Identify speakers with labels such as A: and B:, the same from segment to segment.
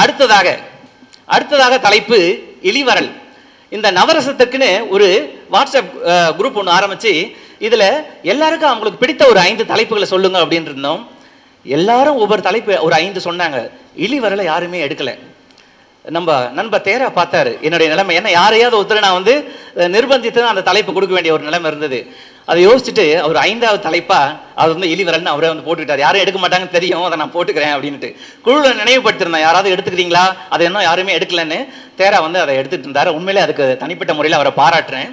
A: அடுத்ததாக அடுத்ததாக தலைப்பு இளிவரல் இந்த நவரசத்துக்குன்னு ஒரு வாட்ஸ்அப் குரூப் ஒன்று ஆரம்பிச்சு இதுல எல்லாருக்கும் அவங்களுக்கு பிடித்த ஒரு ஐந்து தலைப்புகளை சொல்லுங்க அப்படின்னு இருந்தோம். எல்லாரும் ஒவ்வொரு தலைப்பு ஒரு ஐந்து சொன்னாங்க. இளிவரலை யாருமே எடுக்கல. நம்ம நண்பர் தேரா பார்த்தாரு என்னுடைய நிலைமை என்ன? யாரையாவது ஒருத்தர் நான் வந்து நிர்பந்தித்து தான் அந்த தலைப்பு கொடுக்க வேண்டிய ஒரு நிலைமை இருந்தது. அதை யோசிச்சுட்டு அவர் ஐந்தாவது தலைப்பா அவர் வந்து எலிவரல்னு அவரே வந்து போட்டுக்கிட்டார். யாரும் எடுக்க மாட்டாங்கன்னு தெரியும். அதை நான் போட்டுக்கிறேன் அப்படின்ட்டு குழுவில் நினைவுபடுத்திருந்தேன் யாராவது எடுத்துக்கிறீங்களா அதை இன்னும் யாருமே எடுக்கலன்னு தேரா வந்து அதை எடுத்துட்டு இருந்தார். உண்மையிலே அதுக்கு தனிப்பட்ட முறையில் அவரை பாராட்டுறேன்.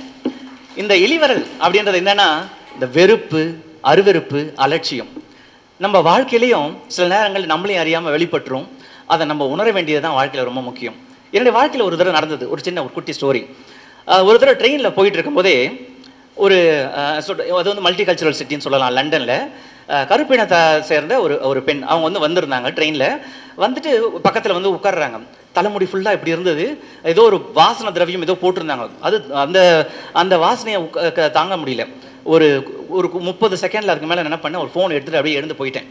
A: இந்த இளிவரல் அப்படின்றது என்னன்னா இந்த வெறுப்பு அருவெறுப்பு அலட்சியம். நம்ம வாழ்க்கையிலையும் சில நேரங்கள் நம்மளையும் அறியாமல் வெளிப்பட்டுரும். அதை நம்ம உணர வேண்டியது தான் வாழ்க்கையில் ரொம்ப முக்கியம். என்னுடைய வாழ்க்கையில் ஒரு தடவை நடந்தது. ஒரு சின்ன ஒரு குட்டி ஸ்டோரி ஒரு தடவை ட்ரெயினில் போயிட்டு இருக்கும்போதே ஒரு அது வந்து மல்டி கல்ச்சுரல் சிட்டின்னு சொல்லலாம் லண்டனில். கருப்பினத்தை சேர்ந்த ஒரு ஒரு பெண். அவங்க வந்து வந்திருந்தாங்க ட்ரெயினில். வந்துட்டு பக்கத்தில் வந்து உட்கார்றாங்க. தலைமுடி ஃபுல்லாக இப்படி இருந்தது. ஏதோ ஒரு வாசனை திரவியம் ஏதோ போட்டிருந்தாங்க. அது அந்த அந்த வாசனையை உக்க- க- தாங்க முடியல. ஒரு ஒரு முப்பது செகண்டில் அதுக்கு மேலே என்ன பண்ணேன் ஒரு ஃபோன் எடுத்துகிட்டு அப்படியே எழுந்து போயிட்டேன்.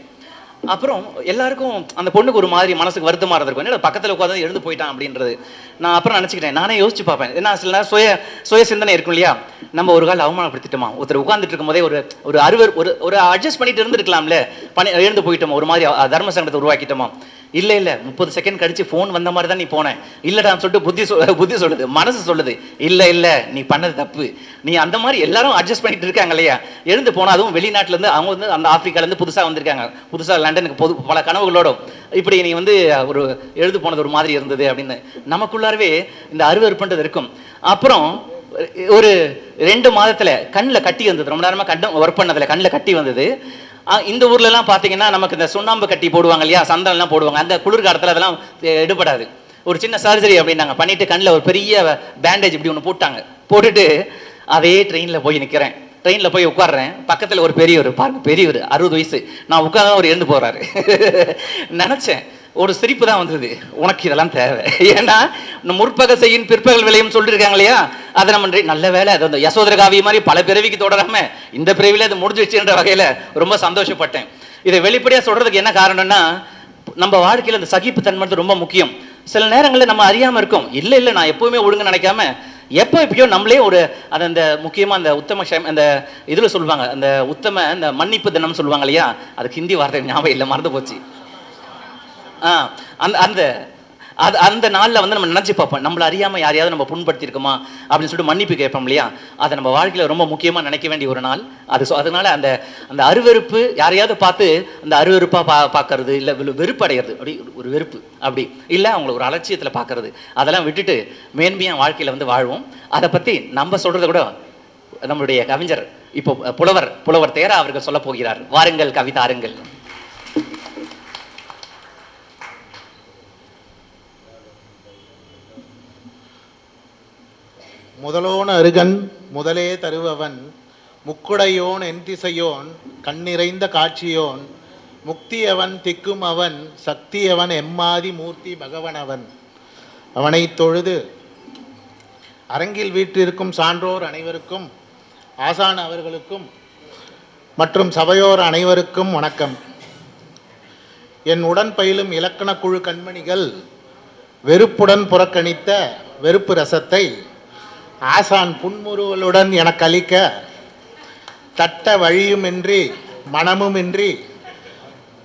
A: அப்புறம் எல்லாருக்கும் அந்த பொண்ணுக்கு ஒரு மாதிரி மனசுக்கு வருத்தமாக இருந்திருக்கும். என்ன பக்கத்தில் உட்காந்து எழுந்து போயிட்டான் அப்படின்றது. நான் அப்புறம் நினச்சிக்கிட்டேன் நானே யோசிச்சு பார்ப்பேன். ஏன்னா சில நேரம் சுய சுய சிந்தனை இருக்கும் இல்லையா? நம்ம ஒரு கால் அவமானப்படுத்திட்டோமா? ஒருத்தர் உட்காந்துட்டு இருக்கும்போதே ஒரு ஒரு அறுவர் ஒரு ஒரு அட்ஜஸ்ட் பண்ணிட்டு இருந்திருக்கலாம்ல. பண்ணி எழுந்து போயிட்டோமா? ஒரு மாதிரி தர்ம சங்கத்தை உருவாக்கிட்டோமா? இல்லை இல்லை முப்பது செகண்ட் கழிச்சு ஃபோன் வந்த மாதிரி தான் நீ போனேன் இல்லைடான்னு சொல்லிட்டு புத்தி சொல் புத்தி சொல்லுது மனசு சொல்லுது. இல்லை இல்லை நீ பண்ணது தப்பு. நீ அந்த மாதிரி எல்லாரும் அட்ஜஸ்ட் பண்ணிட்டு இருக்காங்க இல்லையா? எழுந்து போனால் அதுவும் வெளிநாட்டிலேருந்து அவங்க வந்து அந்த ஆஃப்ரிக்காலேருந்து புதுசாக வந்திருக்காங்க. புதுசாக லண்டனுக்கு பொது பல கனவுகளோட இப்படி நீ வந்து ஒரு எழுந்து போனது ஒரு மாதிரி இருந்தது அப்படின்னு. நமக்குள்ளாரவே இந்த அருவருப்புன்றது இருக்கும். அப்புறம் ஒரு ரெண்டு மாதத்தில் கண்ணில் கட்டி வந்தது. ரொம்ப நேரமாக கண்டம் ஒர்க் பண்ணதில் கண்ணில் கட்டி வந்தது. இந்த ஊர்ல எல்லாம் பாத்தீங்கன்னா நமக்கு இந்த சுண்ணாம்பு கட்டி போடுவாங்க இல்லையா? சந்தனம் எல்லாம் போடுவாங்க. அந்த குளிர்காலத்தில் அதெல்லாம் எடுபடாது. ஒரு சின்ன சர்ஜரி அப்படின்னாங்க. பண்ணிட்டு கண்ணில் ஒரு பெரிய பேண்டேஜ் இப்படி ஒன்று போட்டாங்க. போட்டுட்டு அதே ட்ரெயினில் போய் நிற்கிறேன் ட்ரெயினில் போய் உட்காடுறேன் பக்கத்தில் ஒரு பெரியவர். பாருங்க பெரியவர். அறுபது வயசு. நான் உட்காந்து அவர் எழுந்து போகிறாரு நினச்சேன். ஒரு சிரிப்பு தான் வந்தது. உனக்கு இதெல்லாம் தேவை. ஏன்னா முற்பகசையின் முற்பக செய்யும் பிற்பகல் விளையும் சொல்லியிருக்காங்க இல்லையா? அதை நம்ம நல்ல வேலை அது அந்த யசோதர காவிய மாதிரி பல பிறவிக்கு தொடராம இந்த பிறவில அது முடிஞ்சிடுச்சுன்ற வகையில ரொம்ப சந்தோஷப்பட்டேன். இதை வெளிப்படையா சொல்றதுக்கு என்ன காரணம்னா நம்ம வாழ்க்கையில சகிப்பு தன்மை ரொம்ப முக்கியம். சில நேரங்களில் நம்ம அறியாம இருக்கோம். இல்லை இல்லை நான் எப்பவுமே ஒழுங்கு நினைக்காம எப்போ எப்பயோ நம்மளே ஒரு அது அந்த முக்கியமா அந்த உத்தம அந்த இதில் சொல்லுவாங்க அந்த உத்தம அந்த மன்னிப்பு தினம் சொல்லுவாங்க இல்லையா? அதுக்கு ஹிந்தி வார்த்தை ஞாபகம் இல்லை மறந்து போச்சு. அந்த அந்த அது அந்த நாளில் வந்து நம்ம நினச்சி பார்ப்போம். நம்மளை அறியாமல் யாரையாவது நம்ம புண்படுத்தியிருக்கோமா அப்படின்னு சொல்லிட்டு மன்னிப்பு கேட்போம் இல்லையா? அதை நம்ம வாழ்க்கையில் ரொம்ப முக்கியமாக நினைக்க வேண்டிய ஒரு நாள். அது ஸோ அதனால் அந்த அந்த அருவருப்பு யாரையாவது பார்த்து அந்த அருவருப்பாக பா பார்க்கறது இல்லை வெறுப்பு அடைகிறது அப்படி ஒரு வெறுப்பு அப்படி. இல்லை அவங்கள ஒரு அலட்சியத்தில் பார்க்கறது. அதெல்லாம் விட்டுட்டு மேன்மையாக வாழ்க்கையில் வந்து வாழ்வோம். அதை பற்றி நம்ம சொல்கிறத கூட நம்மளுடைய கவிஞர் இப்போ புலவர் புலவர் தேரா அவர்கள் சொல்ல போகிறார். வாருங்கள் கவிதாருங்கள்
B: முதலோன் அருகன் முதலே தருபவன் முக்குடையோன் என்திசையோன் கண்ணிறைந்த காட்சியோன் முக்தியவன் திக்கும் அவன் சக்தியவன் எம்மாதி மூர்த்தி பகவனவன். அவனைத் தொழுது அரங்கில் வீற்றிருக்கும் சான்றோர் அனைவருக்கும் ஆசான் அவர்களுக்கும் மற்றும் சபையோர் அனைவருக்கும் வணக்கம். என் உடன் பயிலும் இலக்கணக் குழு கண்மணிகள் வெறுப்புடன் புறக்கணித்த வெறுப்பு ரசத்தை ஆசான் புன்முறுவலுடன் எனக்கு அளிக்க தட்ட வழியுமின்றி மனமுமின்றி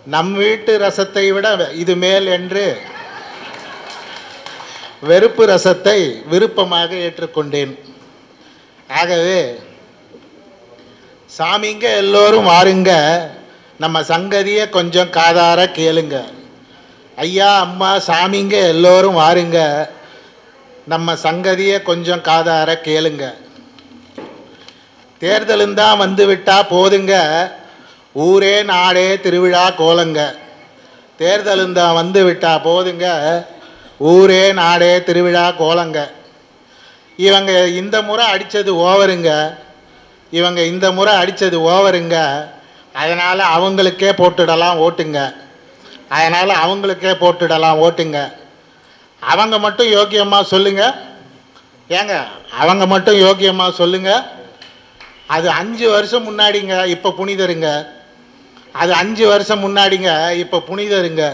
B: நம் வீட்டு ரசத்தை விட இது மேல் என்று வெறுப்பு ரசத்தை விருப்பமாக ஏற்றுக்கொண்டேன். ஆகவே சாமிங்க எல்லோரும் வாருங்க நம்ம சங்கதியை கொஞ்சம் காதார கேளுங்க. ஐயா அம்மா சாமிங்க எல்லோரும் வாருங்க. நம்ம சங்கதியை கொஞ்சம் காதார கேளுங்க. தேர்தலுந்தான் வந்து விட்டா போதுங்க. ஊரே நாடே திருவிழா கோலங்க. தேர்தலுந்தான் வந்து விட்டா போதுங்க. ஊரே நாடே திருவிழா கோலங்க. இவங்க இந்த முறை அடித்தது ஓவருங்க. இவங்க இந்த முறை அடித்தது ஓவருங்க. அதனால் அவங்களுக்கே போட்டுடலாம் ஓட்டுங்க. அதனால் அவங்களுக்கே போட்டுடலாம் ஓட்டுங்க. அவங்க மட்டும் யோக்கியமாக சொல்லுங்கள் ஏங்க அவங்க மட்டும் யோக்கியமாக சொல்லுங்கள் அது அஞ்சு வருஷம் முன்னாடிங்க இப்போ புனிதருங்க. அது அஞ்சு வருஷம் முன்னாடிங்க இப்போ புனிதருங்க.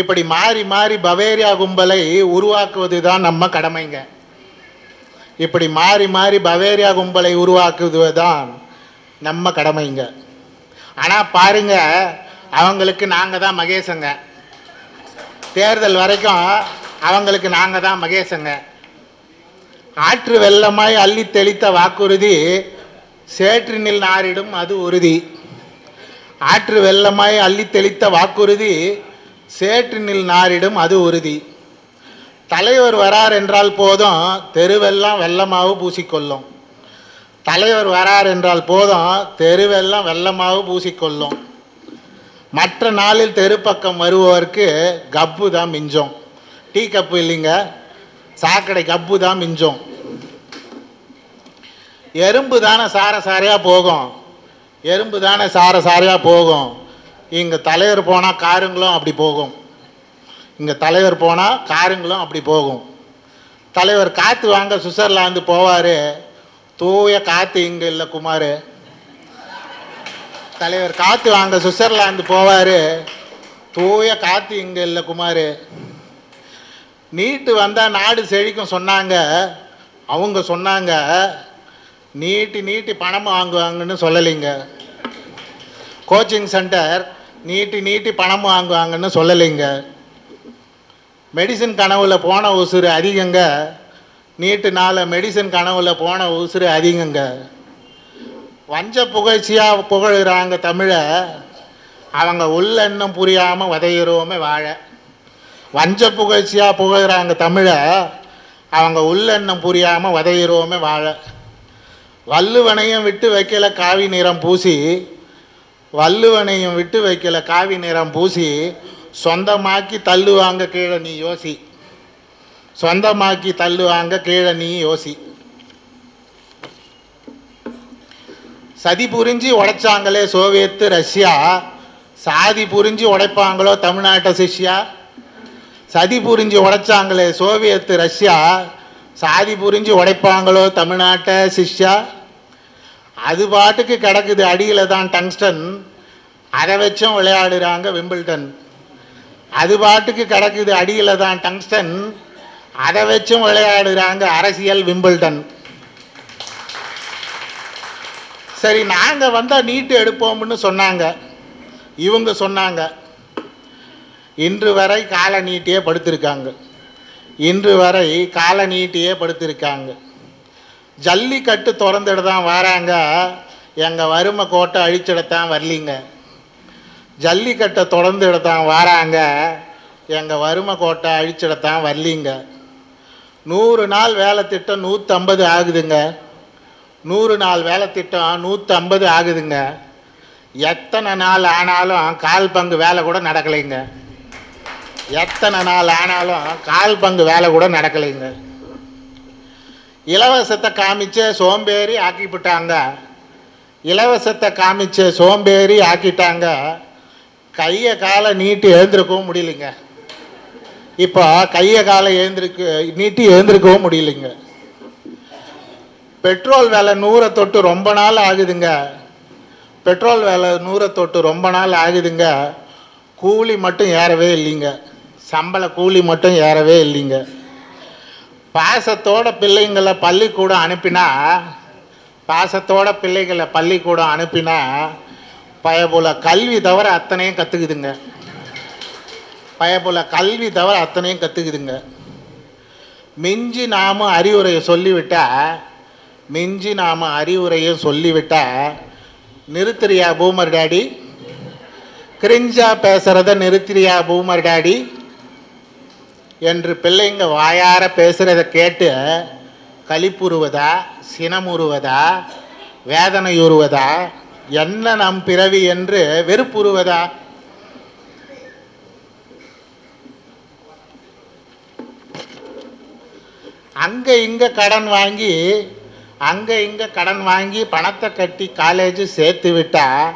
B: இப்படி மாறி மாறி பவேரியா கும்பலை உருவாக்குவது தான் நம்ம கடமைங்க. இப்படி மாறி மாறி பவேரியா கும்பலை உருவாக்குவது தான் நம்ம கடமைங்க. ஆனால் பாருங்க அவங்களுக்கு நாங்கள் தான் மகேசங்க. தேர்தல் வரைக்கும் அவங்களுக்கு நாங்கள் தான் மகேசங்க ஆற்று வெள்ளமாய் அள்ளி தெளித்த வாக்குறுதி சேற்றினில் நாரிடும் அது உறுதி. ஆற்று வெள்ளமாய் அள்ளி தெளித்த வாக்குறுதி சேற்றினில் நாரிடும் அது உறுதி. தலைவர் வரார் என்றால் போதும் தெருவெல்லாம் வெள்ளமாவு பூசிக்கொள்ளும். தலைவர் வரார் என்றால் போதும் தெருவெல்லாம் வெள்ளமாவு பூசிக்கொள்ளும். மற்ற நாளில் தெருப்பக்கம் வருபவருக்கு கப்பு தான் மிஞ்சம். டீ கப்பு இல்லைங்க. சாக்கடை கப்பு தான் மிஞ்சம். எறும்பு தானே சார சாரையாக போகும். எறும்பு தானே சார சாரையாக போகும். இங்கே தலைவர் போனால் காருங்களும் அப்படி போகும். இங்கே தலைவர் போனால் காருங்களும் அப்படி போகும். தலைவர் காற்று வாங்க சுவிட்சர்லாந்து போவார். தூய காற்று இங்கே இல்லை குமார். தலைவர் காற்று வாங்க சுவிட்சர்லாந்து போவார். தூய காற்று இங்கே இல்லை குமார். நீட்டு வந்தால் நாடு செழிக்கும் சொன்னாங்க. அவங்க சொன்னாங்க நீட்டி நீட்டி பணம் வாங்குவாங்கன்னு சொல்லலைங்க. கோச்சிங் சென்டர் நீட்டி நீட்டி பணம் வாங்குவாங்கன்னு சொல்லலைங்க. மெடிசன் கனவுல போன உசுறு அதிகங்க. நீட்டுனால மெடிசன் கனவுல போன உசுறு அதிகங்க. வஞ்ச புகழ்ச்சியாக புகழுகிறாங்க தமிழை அவங்க உள்ள இன்னும் புரியாமல் உதையிறோமே வாழ. வஞ்ச புகழ்ச்சியாக புகழ்கிறாங்க தமிழை அவங்க உள்ள இன்னும் புரியாமல் உதையிறோமே வாழ. வள்ளுவனையும் விட்டு வைக்கல காவி நிறம் பூசி வள்ளுவனையும் விட்டு வைக்கல காவி நிறம் பூசி சொந்தமாக்கி தள்ளுவாங்க கீழே நீ யோசி. சொந்தமாக்கி தள்ளுவாங்க கீழே நீ யோசி. சதி புரிஞ்சு உடைச்சாங்களே சோவியத்து ரஷ்யா. சாதி புரிஞ்சு உடைப்பாங்களோ தமிழ்நாட்டை சிஷ்யா? சதி புரிஞ்சு உடைச்சாங்களே சோவியத்து ரஷ்யா. சாதி புரிஞ்சு உடைப்பாங்களோ தமிழ்நாட்டை சிஷ்யா? அது பாட்டுக்கு கிடக்குது அடியில் தான் டங்ஸ்டன். அதை வச்சும் விளையாடுறாங்க விம்பிள்டன். அது பாட்டுக்கு கிடக்குது அடியில் தான் டங்ஸ்டன். அதை வச்சும் விளையாடுறாங்க அரசியல் விம்பிள்டன். சரி நாங்கள் வந்தால் நீட்டு எடுப்போம்னு சொன்னாங்க. இவங்க சொன்னாங்க. இன்று வரை காலை நீட்டியே படுத்திருக்காங்க. இன்று வரை காலை நீட்டியே படுத்திருக்காங்க. ஜல்லிக்கட்டு திறந்துட்டு தான் வராங்க. எங்கள் வறுமை கோட்டை அழிச்சிடத்தான் வரலிங்க. ஜல்லிக்கட்டை தொடர்ந்துட தான் வராங்க. எங்கள் வறுமை கோட்டை அழிச்சிடத்தான் வரலிங்க. நூறு நாள் வேலை திட்டம் நூற்றம்பது ஆகுதுங்க. நூறு நாள் வேலை திட்டம் நூற்றம்பது ஆகுதுங்க. எத்தனை நாள் ஆனாலும் கால் பங்கு வேலை கூட நடக்கலைங்க. எத்தனை நாள் ஆனாலும் கால் பங்கு வேலை கூட நடக்கலைங்க. இலவசத்தை காமிச்சே சோம்பேறி ஆக்கிவிட்டாங்க இலவசத்தை காமிச்ச சோம்பேறி ஆக்கிட்டாங்க. கையை காலை நீட்டி எழுந்திருக்கவும் முடியலைங்க. இப்போ கையை காலை எழுந்திருக்கு நீட்டி எழுந்திருக்கவும் முடியலைங்க. பெட்ரோல் விலை நூறை தொட்டு ரொம்ப நாள் ஆகுதுங்க. பெட்ரோல் விலை நூறை தொட்டு ரொம்ப நாள் ஆகுதுங்க. கூலி மட்டும் ஏறவே இல்லைங்க. சம்பள கூலி மட்டும் ஏறவே இல்லைங்க. பாசத்தோட பிள்ளைங்களை பள்ளிக்கூடம் அனுப்பினா பாசத்தோட பிள்ளைகளை பள்ளிக்கூடம் அனுப்பினா பயபோல கல்வி தவிர அத்தனையும் கற்றுக்குதுங்க பயபோல கல்வி தவிர அத்தனையும் கற்றுக்குதுங்க மிஞ்சி நாமும் அறிவுரையை சொல்லிவிட்டால் மிஞ்சி நாம் அறிவுரையும் சொல்லிவிட்டால் நிறுத்துறியா பூமர் டாடி? கிரிஞ்சாக பேசுகிறத நிறுத்துறியா பூமர் டாடி? என்று பிள்ளைங்க வாயார பேசுகிறத கேட்டு கழிப்புறுவதா சினமுறுவதா வேதனையுறுவதா என்ன நம் பிறவி என்று வெறுப்புறுவதா? அங்கே இங்கே கடன் வாங்கி அங்கே இங்கே கடன் வாங்கி பணத்தை கட்டி காலேஜ் சேர்த்து விட்டால்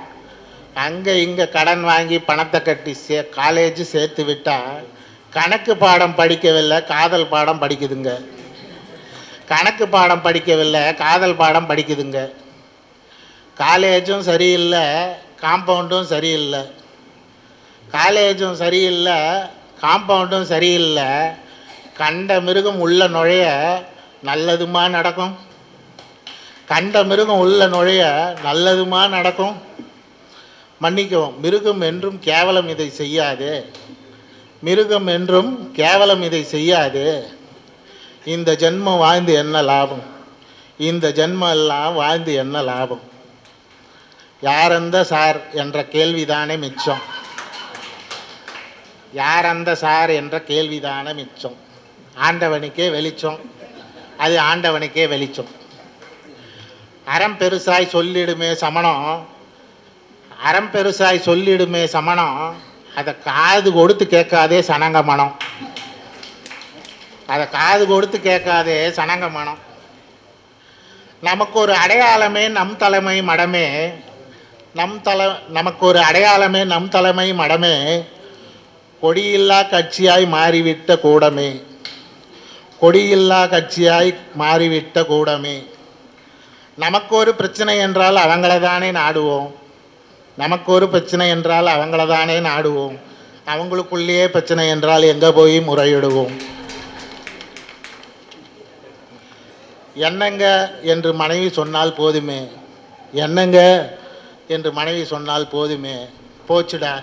B: அங்கே இங்கே கடன் வாங்கி பணத்தை கட்டி சே காலேஜ் சேர்த்து விட்டால் கணக்கு பாடம் படிக்கவில்லை காதல் பாடம் படிக்குதுங்க. கணக்கு பாடம் படிக்கவில்லை காதல் பாடம் படிக்குதுங்க. காலேஜும் சரியில்லை காம்பவுண்டும் சரியில்லை. காலேஜும் சரியில்லை காம்பவுண்டும் சரியில்லை. கண்ட மிருகம் உள்ள நுழைய நல்லதுமா நடக்கும்? கண்ட மிருகம் உள்ள நுழைய நல்லதுமா நடக்கும்? மன்னிக்கவும் மிருகம் என்றும் கேவலம் இதை செய்யாது. மிருகம் என்றும் கேவலம் இதை செய்யாது. இந்த ஜென்மம் வாழ்ந்து என்ன லாபம்? இந்த ஜென்மம் எல்லாம் வாழ்ந்து என்ன லாபம்? யார் அந்த சார் என்ற கேள்விதானே மிச்சம். யார் அந்த சார் என்ற கேள்விதானே மிச்சம். ஆண்டவனுக்கே வெளிச்சம். அது ஆண்டவனுக்கே வெளிச்சம். அறம் பெருசாய் சொல்லிடுமே சமணம். அறம் பெருசாய் சொல்லிடுமே சமணம். அதை காது கொடுத்து கேட்காதே சனங்க மனம். அதை காது கொடுத்து கேட்காதே சனங்க மனம். நமக்கு ஒரு அடையாளமே நம் தலைமை மடமே. நம் தலை நமக்கு ஒரு அடையாளமே நம் தலைமை மடமே. கொடியில்லா கட்சியாய் மாறிவிட்ட கூடமே. கொடியில்லா கட்சியாய் மாறிவிட்ட கூடமே. நமக்கு ஒரு பிரச்சனை என்றால் அவங்கள தானே நாடுவோம். நமக்கு ஒரு பிரச்சனை என்றால் அவங்கள தானே நாடுவோம். அவங்களுக்குள்ளேயே பிரச்சனை என்றால் எங்கே போய் முறையிடுவோம்? என்னங்க என்று மனைவி சொன்னால் போதுமே? என்னங்க என்று மனைவி சொன்னால் போதுமே? போச்சுடா.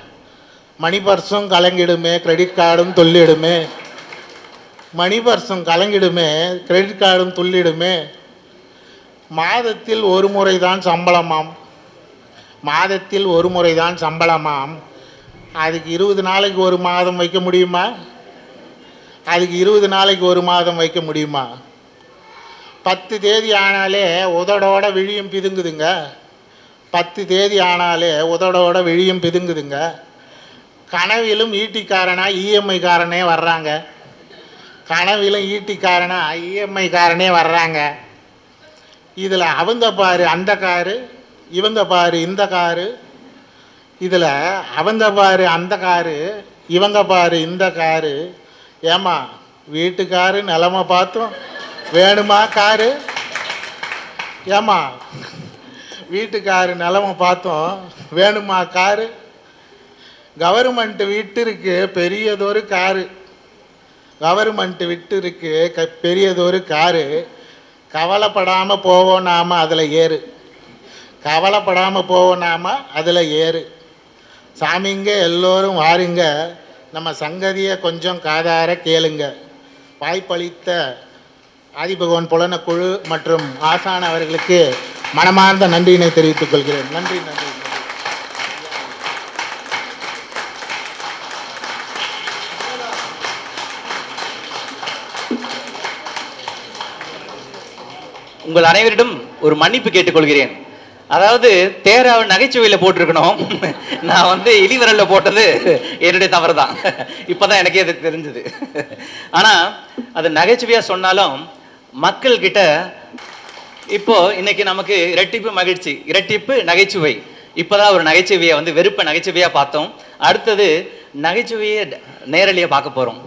B: மணி பர்ஸும் கலங்கிடுமே கிரெடிட் கார்டும் துள்ளிடுமே. மணி பர்ஸும் கலங்கிடுமே கிரெடிட் கார்டும் துள்ளிடுமே. மாதத்தில் ஒரு முறை தான் சம்பளமாம். மாதத்தில் ஒரு முறை தான் சம்பளமாம். அதுக்கு இருபது நாளைக்கு ஒரு மாதம் வைக்க முடியுமா? அதுக்கு இருபது நாளைக்கு ஒரு மாதம் வைக்க முடியுமா? பத்து தேதி ஆனாலே உதடோட விழியும் பிதுங்குதுங்க. பத்து தேதி ஆனாலே உதடோட விழியும் பிதுங்குதுங்க. கனவிலும் ஈட்டிக்காரனா இஎம்ஐ காரனே வர்றாங்க. கனவிலும் ஈட்டிக்காரனா இஎம்ஐ காரனே வர்றாங்க. இதில் அவங்க பாரு அந்த காரு இவங்க பாரு இந்த காரு. இதில் அவங்க பாரு அந்த காரு இவங்க பாரு இந்த காரு. ஏமா வீட்டுக்காரு நிலமை பார்த்தோம் வேணுமா காரு? ஏமா வீட்டுக்காரு நிலமை பார்த்தோம் வேணுமா காரு? கவர்மெண்ட் வீட்டிற்கு பெரியதொரு காரு. கவர்மெண்ட் விட்டிருக்கு க பெரியதொரு காரு. கவலைப்படாமல் போவோம் நாம் அதில் ஏறு. கவலைப்படாமல் போவோம் நாம் அதில் ஏறு. சாமிங்க எல்லோரும் வாருங்க. நம்ம சங்கதியை கொஞ்சம் காதார கேளுங்க. வாய்ப்பளித்த ஆதிபகவான் புலன குழு மற்றும் ஆசான் அவர்களுக்கு மனமார்ந்த நன்றியினை தெரிவித்துக் கொள்கிறேன். நன்றி நன்றி.
A: உங்கள் அனைவரிடம் ஒரு மன்னிப்பு கேட்டுக்கொள்கிறேன். அதாவது தேராவை நகைச்சுவையில் போட்டிருக்கணும். நான் வந்து இலிவரலில் போட்டது என்னுடைய தவறு தான் இப்போ தான் எனக்கே அது தெரிஞ்சது. ஆனால் அது நகைச்சுவையாக சொன்னாலும் மக்கள்கிட்ட இப்போது இப்போ இன்னைக்கு நமக்கு இரட்டிப்பு மகிழ்ச்சி இரட்டிப்பு நகைச்சுவை. இப்போதான் ஒரு நகைச்சுவையை வந்து வெறுப்ப நகைச்சுவையாக பார்த்தோம். அடுத்தது நகைச்சுவையை நேரலியாக பார்க்க போகிறோம்